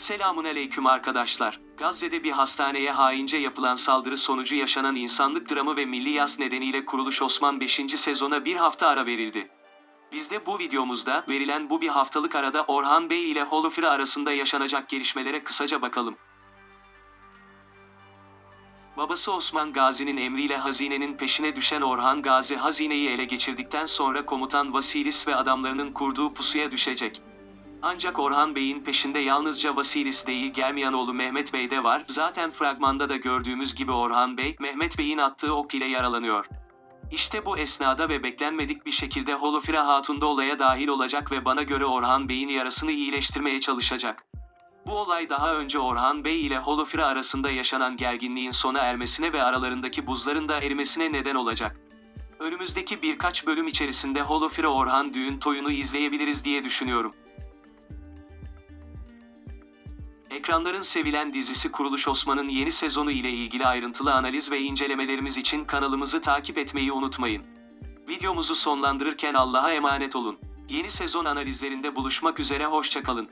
Selamun aleyküm arkadaşlar. Gazze'de bir hastaneye haince yapılan saldırı sonucu yaşanan insanlık dramı ve milli yas nedeniyle Kuruluş Osman 5. sezona bir hafta ara verildi. Biz de bu videomuzda verilen bu bir haftalık arada Orhan Bey ile Holofira arasında yaşanacak gelişmelere kısaca bakalım. Babası Osman Gazi'nin emriyle hazinenin peşine düşen Orhan Gazi hazineyi ele geçirdikten sonra komutan Vasilis ve adamlarının kurduğu pusuya düşecek. Ancak Orhan Bey'in peşinde yalnızca Vasilis değil gelmeyen oğlu Mehmet Bey de var. Zaten fragmanda da gördüğümüz gibi Orhan Bey, Mehmet Bey'in attığı ok ile yaralanıyor. İşte bu esnada ve beklenmedik bir şekilde Holofira Hatun da olaya dahil olacak ve bana göre Orhan Bey'in yarasını iyileştirmeye çalışacak. Bu olay daha önce Orhan Bey ile Holofira arasında yaşanan gerginliğin sona ermesine ve aralarındaki buzların da erimesine neden olacak. Önümüzdeki birkaç bölüm içerisinde Holofira Orhan düğün toyunu izleyebiliriz diye düşünüyorum. Ekranların sevilen dizisi Kuruluş Osman'ın yeni sezonu ile ilgili ayrıntılı analiz ve incelemelerimiz için kanalımızı takip etmeyi unutmayın. Videomuzu sonlandırırken Allah'a emanet olun. Yeni sezon analizlerinde buluşmak üzere hoşçakalın.